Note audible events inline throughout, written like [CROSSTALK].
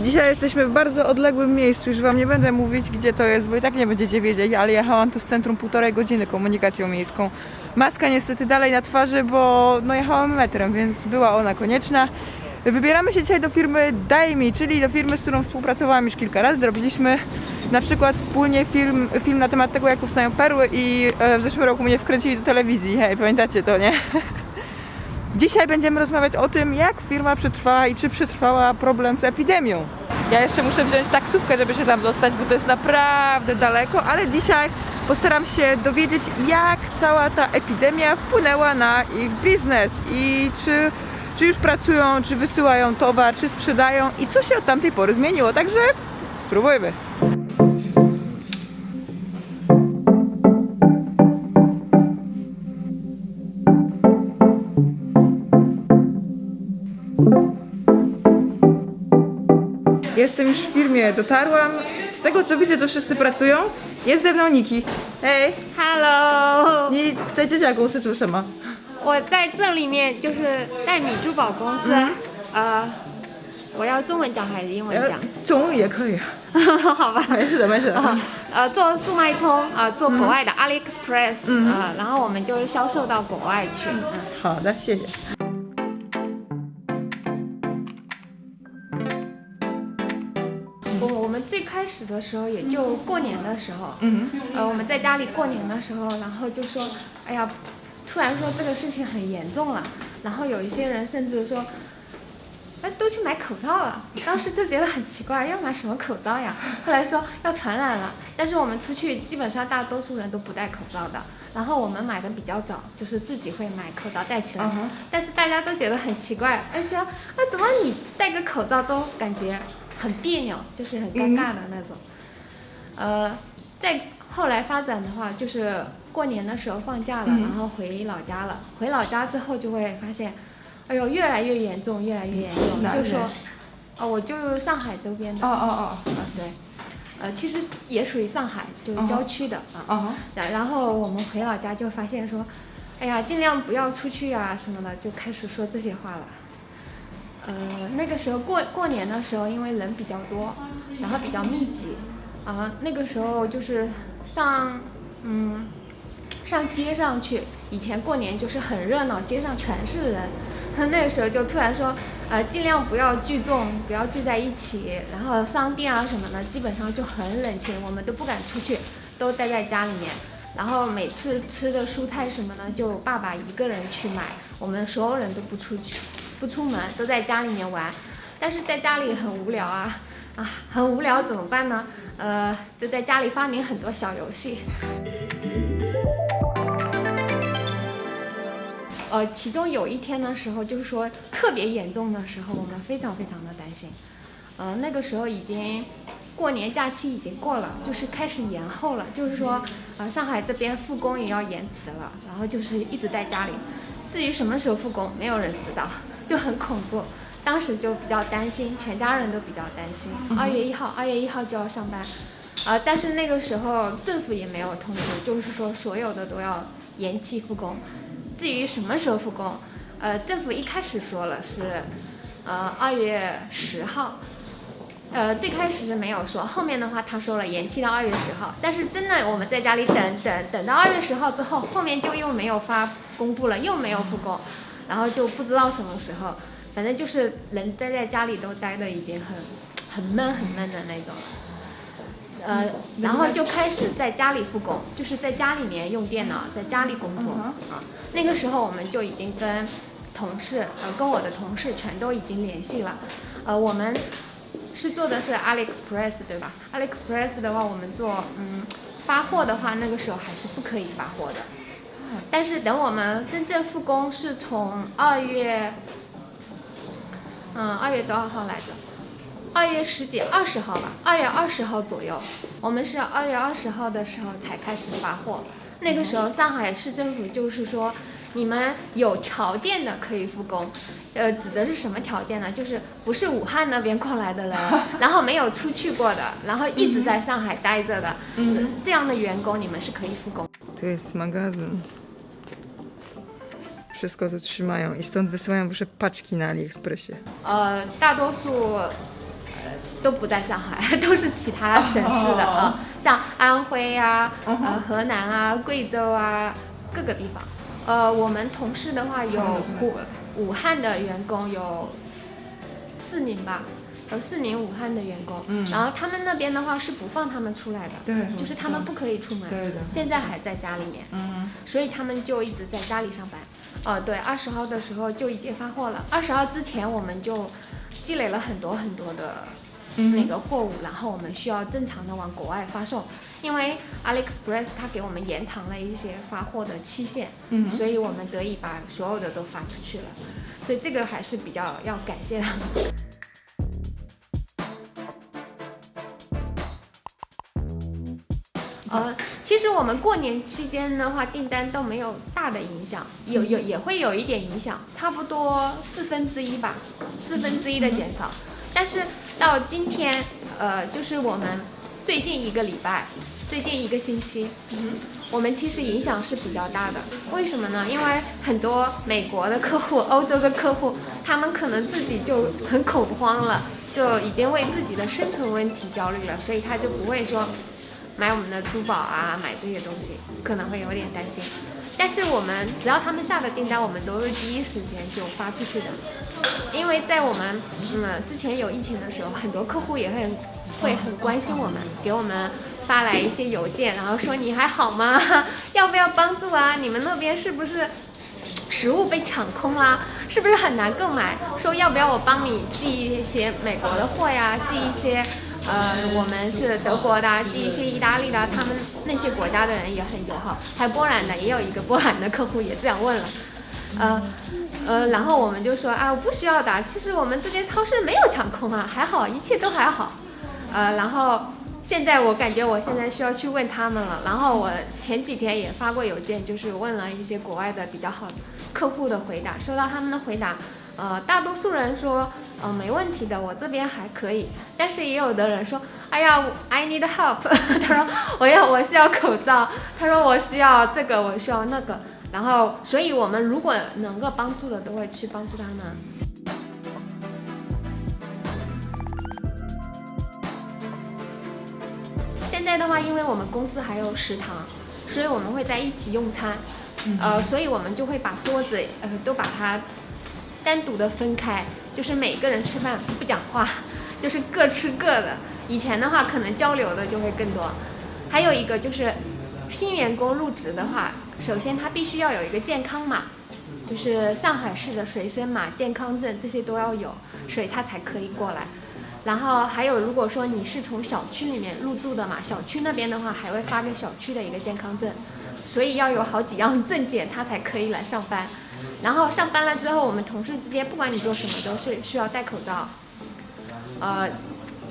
Dzisiaj jesteśmy w bardzo odległym miejscu, już wam nie będę mówić gdzie to jest, bo i tak nie będziecie wiedzieli, ale jechałam tu z centrum półtorej godziny komunikacją miejską. Maska niestety dalej na twarzy, bo no jechałam metrem, więc była ona konieczna. Wybieramy się dzisiaj do firmy Daimi, czyli do firmy, z którą współpracowałam już kilka razy. Zrobiliśmy na przykład wspólnie film, film na temat tego, jak powstają perły i e, w zeszłym roku mnie wkręcili do telewizji. Hej, pamiętacie to, nie? Dzisiaj będziemy rozmawiać o tym, jak firma przetrwała i czy przetrwała problem z epidemią. Ja jeszcze muszę wziąć taksówkę, żeby się tam dostać, bo to jest naprawdę daleko, ale dzisiaj postaram się dowiedzieć, jak cała ta epidemia wpłynęła na ich biznes i czy, czy już pracują, czy wysyłają towar, czy sprzedają i co się od tamtej pory zmieniło. Także spróbujmy. Już w firmie, dotarłam. Z tego co widzę, to wszyscy pracują. Jest ze mną Niki. Hej, Hello，你在这家公司做什么？我在这里面就是代米珠宝公司，呃，我要中文讲还是英文呃讲？中文也可以，[LAUGHS] 好吧。没事的，没事的。啊呃，做速卖通啊、做国外的 AliExpress，嗯呃，然后我们就是销售到国外去。嗯好的，谢谢。的时候也就过年的时候，嗯呃，我们在家里过年的时候，然后就说，哎呀，突然说这个事情很严重了，然后有一些人甚至说，哎，都去买口罩了。当时就觉得很奇怪，要买什么口罩呀？后来说要传染了，但是我们出去基本上大多数人都不戴口罩的。然后我们买的比较早，就是自己会买口罩戴起来。但是大家都觉得很奇怪，而且啊，怎么你戴个口罩都感觉很别扭，就是很尴尬的那种。呃，再后来发展的话，就是过年的时候放假了，嗯然后回老家了。回老家之后就会发现，哎呦，越来越严重，越来越严重。就说，哦，我就上海周边的。哦哦哦啊，对。呃，其实也属于上海，就是郊区的啊。哦，然然后我们回老家就发现说，哎呀，尽量不要出去啊什么的，就开始说这些话了。呃，那个时候过过年的时候，因为人比较多，然后比较密集，啊、那个时候就是上嗯上街上去，以前过年就是很热闹，街上全是人。他 [LAUGHS] 那个时候就突然说，呃，尽量不要聚众，不要聚在一起，然后商店啊什么的，基本上就很冷清，我们都不敢出去，都待在家里面。然后每次吃的蔬菜什么呢，就爸爸一个人去买，我们所有人都不出去，不出门，都在家里面玩。但是在家里很无聊啊，啊，很无聊怎么办呢？呃，就在家里发明很多小游戏。呃，其中有一天的时候，就是说特别严重的时候，我们非常非常的担心。呃，那个时候已经过年假期已经过了，就是开始延后了，就是说，呃，上海这边复工也要延迟了，然后就是一直在家里。至于什么时候复工，没有人知道，就很恐怖。当时就比较担心，全家人都比较担心。二月一号，二月一号就要上班，呃，但是那个时候政府也没有通知，就是说所有的都要延期复工。至于什么时候复工，呃，政府一开始说了是，呃，二月十号，呃，最开始是没有说，后面的话他说了延期到二月十号，但是真的我们在家里等等等到二月十号之后，后面就又没有发公布了，又没有复工，然后就不知道什么时候，反正就是人待在家里都待的已经很很闷很闷的那种。呃，然后就开始在家里复工，就是在家里面用电脑，在家里工作嗯啊。那个时候我们就已经跟同事，呃，跟我的同事全都已经联系了。呃，我们是做的是 AliExpress 对吧？AliExpress 的话，我们做嗯发货的话，那个时候还是不可以发货的。但是等我们真正复工是从二月，嗯，二月多少号来着？二月十几、二十号吧，二月二十号左右，我们是二月二十号的时候才开始发货。那个时候上海市政府就是说，你们有条件的可以复工，呃，指的是什么条件呢？就是不是武汉那边过来的人，[LAUGHS] 然后没有出去过的，然后一直在上海待着的，嗯这样的员工你们是可以复工。To jest magazyn. Wszystko tu trzymają i stąd wysyłają wasze paczki na AliExpressie. 呃，大多数呃都不在上海，[LAUGHS] 都是其他省市的哦啊，像安徽啊、呃河南啊、贵州啊各个地方。呃，我们同事的话有嗯武武汉的员工有四四名吧，有四名武汉的员工，嗯。然后他们那边的话是不放他们出来的，对就是他们不可以出门，对的现在还在家里面，嗯。所以他们就一直在家里上班。哦，对，二十号的时候就已经发货了，二十号之前我们就积累了很多很多的嗯那个货物，然后我们需要正常的往国外发送，因为 AliExpress 它给我们延长了一些发货的期限，嗯所以我们得以把所有的都发出去了，所以这个还是比较要感谢他们。呃，其实我们过年期间的话，订单都没有大的影响，有有也会有一点影响，差不多四分之一吧，四分之一的减少。但是到今天，呃，就是我们最近一个礼拜，最近一个星期，我们其实影响是比较大的。为什么呢？因为很多美国的客户、欧洲的客户，他们可能自己就很恐慌了，就已经为自己的生存问题焦虑了，所以他就不会说买我们的珠宝啊，买这些东西，可能会有点担心。但是我们只要他们下的订单，我们都是第一时间就发出去的。因为在我们嗯之前有疫情的时候，很多客户也会很会很关心我们，给我们发来一些邮件，然后说你还好吗？[LAUGHS] 要不要帮助啊？你们那边是不是食物被抢空啦？是不是很难购买？说要不要我帮你寄一些美国的货呀？寄一些呃我们是德国的，寄一些意大利的，他们那些国家的人也很友好，还有波兰的，也有一个波兰的客户也这样问了。呃，呃，然后我们就说啊，不需要的，其实我们这边超市没有抢空啊，还好，一切都还好。呃，然后现在我感觉我现在需要去问他们了。然后我前几天也发过邮件，就是问了一些国外的比较好的客户的回答，收到他们的回答，呃，大多数人说，呃，没问题的，我这边还可以。但是也有的人说，哎呀，I need help，[LAUGHS] 他说我要我需要口罩，他说我需要这个，我需要那个。然后，所以我们如果能够帮助的，都会去帮助他们。现在的话，因为我们公司还有食堂，所以我们会在一起用餐，呃，所以我们就会把桌子呃都把它单独的分开，就是每个人吃饭不讲话，[LAUGHS] 就是各吃各的。以前的话，可能交流的就会更多。还有一个就是新员工入职的话，首先他必须要有一个健康码，就是上海市的随身码、健康证这些都要有，所以他才可以过来。然后还有，如果说你是从小区里面入住的嘛，小区那边的话还会发给小区的一个健康证，所以要有好几样证件，他才可以来上班。然后上班了之后，我们同事之间不管你做什么都是需要戴口罩，呃，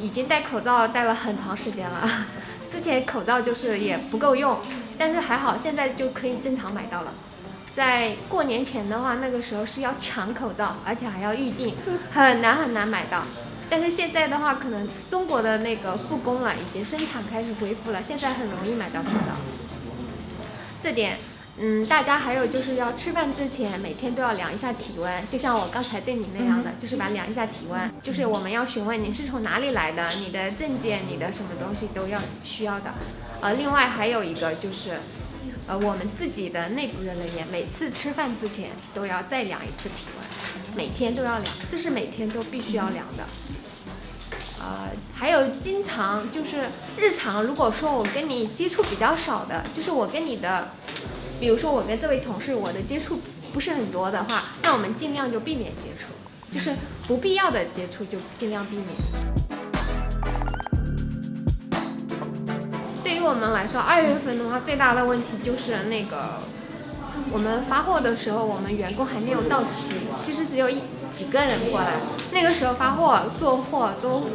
已经戴口罩戴了很长时间了，之前口罩就是也不够用，但是还好现在就可以正常买到了。在过年前的话，那个时候是要抢口罩，而且还要预定，很难很难买到。但是现在的话，可能中国的那个复工了，已经生产开始恢复了，现在很容易买到口罩。这点，嗯，大家还有就是要吃饭之前每天都要量一下体温，就像我刚才对你那样的，就是把量一下体温，就是我们要询问你是从哪里来的，你的证件、你的什么东西都要需要的。呃，另外还有一个就是。呃，我们自己的内部的人员每次吃饭之前都要再量一次体温，每天都要量，这是每天都必须要量的。呃，还有经常就是日常，如果说我跟你接触比较少的，就是我跟你的，比如说我跟这位同事我的接触不是很多的话，那我们尽量就避免接触，就是不必要的接触就尽量避免。对于我们来说，二月份的话，最大的问题就是那个，我们发货的时候，我们员工还没有到齐，其实只有一几个人过来。那个时候发货、做货都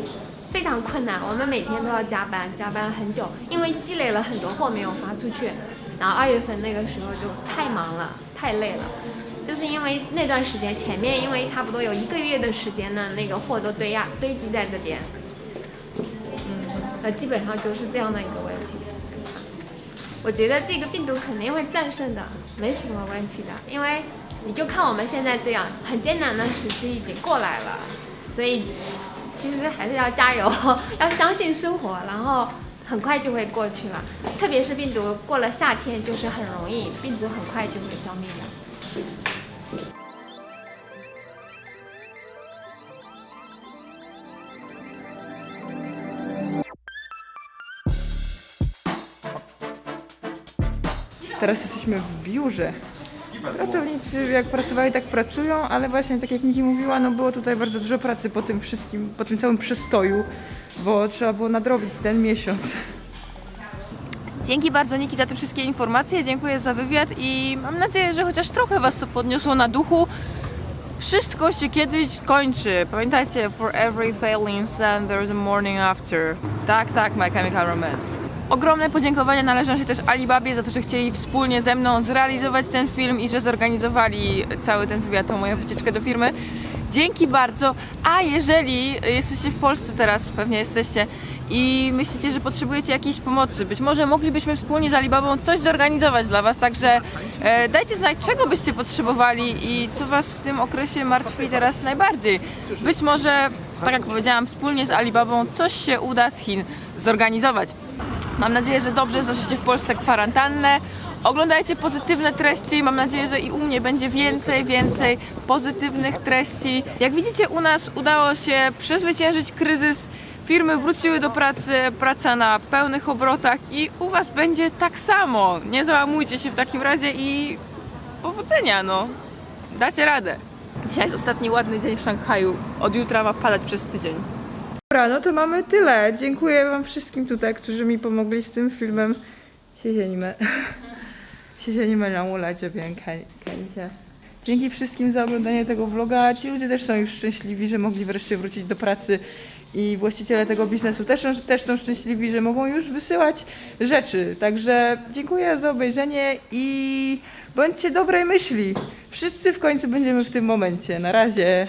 非常困难，我们每天都要加班，加班很久，因为积累了很多货没有发出去。然后二月份那个时候就太忙了，太累了，就是因为那段时间前面因为差不多有一个月的时间呢，那个货都堆压堆积在这边。呃，基本上就是这样的一个问题。我觉得这个病毒肯定会战胜的，没什么问题的，因为你就看我们现在这样很艰难的时期已经过来了，所以其实还是要加油，[LAUGHS] 要相信生活，然后很快就会过去了。特别是病毒过了夏天，就是很容易，病毒很快就会消灭掉。”。Teraz jesteśmy w biurze. Pracownicy jak pracowali, tak pracują, ale właśnie tak jak Niki mówiła, no było tutaj bardzo dużo pracy po tym wszystkim, po tym całym przestoju, bo trzeba było nadrobić ten miesiąc. Dzięki bardzo Niki za te wszystkie informacje, dziękuję za wywiad i mam nadzieję, że chociaż trochę Was to podniosło na duchu. Wszystko się kiedyś kończy. Pamiętajcie, for every failing sun there's a morning after. Tak, tak, My Chemical Romance. Ogromne podziękowania należą się też Alibabie za to, że chcieli wspólnie ze mną zrealizować ten film i że zorganizowali cały ten wywiad, tą moją wycieczkę do firmy. Dzięki bardzo. A jeżeli jesteście w Polsce teraz, pewnie jesteście, i myślicie, że potrzebujecie jakiejś pomocy, być może moglibyśmy wspólnie z Alibabą coś zorganizować dla Was, także e, dajcie znać, czego byście potrzebowali i co Was w tym okresie martwi teraz najbardziej. Być może, tak jak powiedziałam, wspólnie z Alibabą coś się uda z Chin zorganizować. Mam nadzieję, że dobrze znoszycie w Polsce kwarantannę. Oglądajcie pozytywne treści. Mam nadzieję, że i u mnie będzie więcej, więcej pozytywnych treści. Jak widzicie, u nas udało się przezwyciężyć kryzys. Firmy wróciły do pracy, praca na pełnych obrotach i u Was będzie tak samo. Nie załamujcie się w takim razie i powodzenia, no. Dacie radę. Dzisiaj jest ostatni ładny dzień w Szanghaju. Od jutra ma padać przez tydzień. Dobra, no to mamy tyle. Dziękuję Wam wszystkim tutaj, którzy mi pomogli z tym filmem. 谢谢你们，谢谢你们让我来这边看看一下。Dzięki wszystkim [LAUGHS] za oglądanie tego vloga. Ci ludzie też są już szczęśliwi, że mogli wreszcie wrócić do pracy i właściciele tego biznesu też, też są szczęśliwi, że mogą już wysyłać rzeczy. Także dziękuję za obejrzenie i bądźcie dobrej myśli. Wszyscy w końcu będziemy w tym momencie. Na razie.